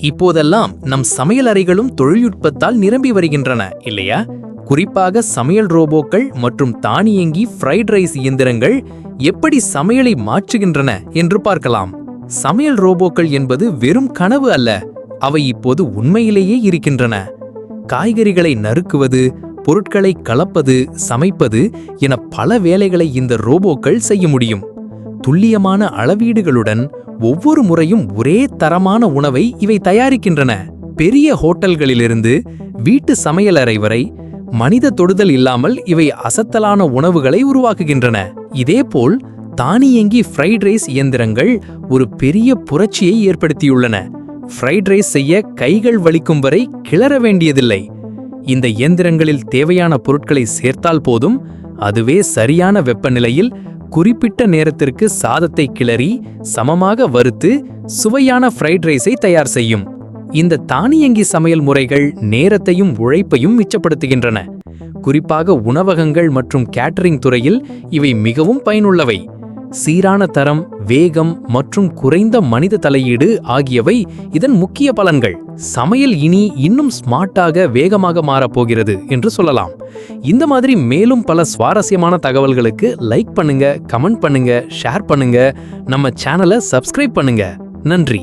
இப்போதெல்லாம் நம் சமையல் அறைகளும் தொழில்நுட்பத்தால் நிரம்பி வருகின்றன இல்லையா? குறிப்பாக சமையல் ரோபோக்கள் மற்றும் தானியங்கி ஃப்ரைட் ரைஸ் இயந்திரங்கள் எப்படி சமையலை மாற்றுகின்றன என்று பார்க்கலாம். சமையல் ரோபோக்கள் என்பது வெறும் கனவு அல்ல அவை இப்போது உண்மையிலேயே இருக்கின்றன. காய்கறிகளை நறுக்குவது பொருட்களை கலப்பது சமைப்பது என பல வேலைகளை இந்த ரோபோக்கள் செய்ய முடியும். துல்லியமான அளவீடுகளுடன் ஒவ்வொரு முறையும் ஒரே தரமான உணவை இவை தயாரிக்கின்றன. பெரிய ஹோட்டல்களிலிருந்து வீட்டு சமையலறை வரை மனித தொடுதல் இல்லாமல் இவை அசத்தலான உணவுகளை உருவாக்குகின்றன. இதேபோல் தானியங்கி ஃப்ரைட் ரைஸ் இயந்திரங்கள் ஒரு பெரிய புரட்சியை ஏற்படுத்தியுள்ளன. ஃப்ரைட் ரைஸ் செய்ய கைகள் வலிக்கும் வரை கிளற வேண்டியதில்லை. இந்த இயந்திரங்களில் தேவையான பொருட்களை சேர்த்தால் போதும். அதுவே சரியான வெப்பநிலையில் குறிப்பிட்ட நேரத்திற்கு சாதத்தை கிளறி சமமாக வறுத்து சுவையான ஃப்ரைட் ரைஸை தயார் செய்யும். இந்த தானியங்கி சமையல் முறைகள் நேரத்தையும் உழைப்பையும் மிச்சப்படுத்துகின்றன. குறிப்பாக உணவகங்கள் மற்றும் கேட்டரிங் துறையில் இவை மிகவும் பயனுள்ளவை. சீரான தரம் வேகம் மற்றும் குறைந்த மனித தலையீடு ஆகியவை இதன் முக்கிய பலன்கள். சமையல் இனி இன்னும் ஸ்மார்ட்டாக வேகமாக மாறப்போகிறது என்று சொல்லலாம். இந்த மாதிரி மேலும் பல சுவாரஸ்யமான தகவல்களுக்கு லைக் பண்ணுங்க கமெண்ட் பண்ணுங்க ஷேர் பண்ணுங்க. நம்ம சேனலை சப்ஸ்கிரைப் பண்ணுங்க. நன்றி.